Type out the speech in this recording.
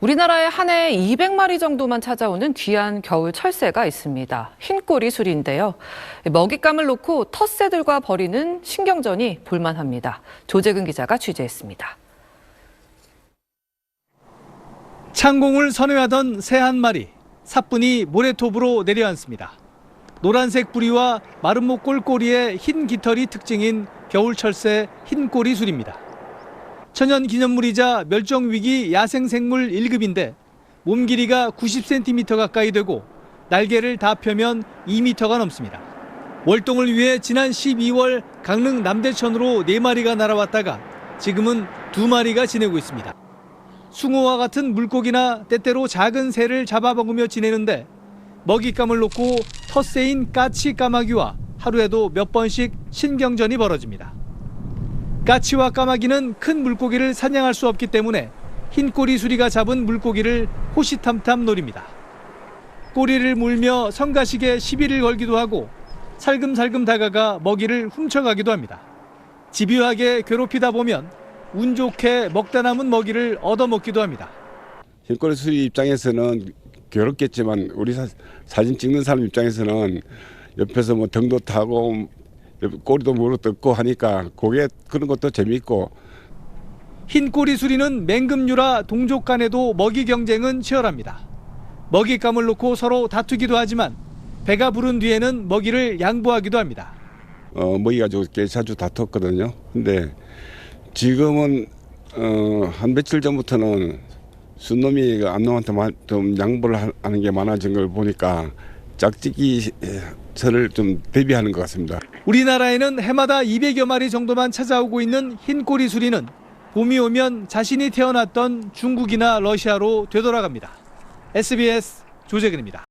우리나라에 한 해 200마리 정도만 찾아오는 귀한 겨울 철새가 있습니다. 흰꼬리 수리인데요. 먹잇감을 놓고 텃새들과 벌이는 신경전이 볼만합니다. 조재근 기자가 취재했습니다. 창공을 선회하던 새 한 마리 사뿐히 모래톱으로 내려앉습니다. 노란색 뿌리와 마름모 꼴꼬리의 흰 깃털이 특징인 겨울철새 흰꼬리 술입니다. 천연 기념물이자 멸종위기 야생생물 1급인데 몸 길이가 90cm 가까이 되고 날개를 다 펴면 2m가 넘습니다. 월동을 위해 지난 12월 강릉 남대천으로 4마리가 날아왔다가 지금은 2마리가 지내고 있습니다. 숭어와 같은 물고기나 때때로 작은 새를 잡아먹으며 지내는데 먹잇감을 놓고 텃새인 까치 까마귀와 하루에도 몇 번씩 신경전이 벌어집니다. 까치와 까마귀는 큰 물고기를 사냥할 수 없기 때문에 흰 꼬리 수리가 잡은 물고기를 호시탐탐 노립니다. 꼬리를 물며 성가시게 시비를 걸기도 하고 살금살금 다가가 먹이를 훔쳐가기도 합니다. 집요하게 괴롭히다 보면 운 좋게 먹다 남은 먹이를 얻어먹기도 합니다. 흰꼬리 수리 입장에서는 괴롭겠지만 우리 사, 사진 찍는 사람 입장에서는 옆에서 뭐 등도 타고 꼬리도 물어 뜯고 하니까 그게 그런 것도 재미있고 흰꼬리 수리는 맹금류라 동족 간에도 먹이 경쟁은 치열합니다. 먹잇감을 놓고 서로 다투기도 하지만 배가 부른 뒤에는 먹이를 양보하기도 합니다. 어, 먹이 가지고 꽤 자주 다퉜거든요. 근데 지금은 어, 한 며칠 전부터는 순놈이 안놈한테 마- 좀 양보를 하- 하는 게 많아진 걸 보니까 짝짓기 저를 좀 대비하는 것 같습니다. 우리나라에는 해마다 200여 마리 정도만 찾아오고 있는 흰꼬리 수리는 봄이 오면 자신이 태어났던 중국이나 러시아로 되돌아갑니다. SBS 조재근입니다.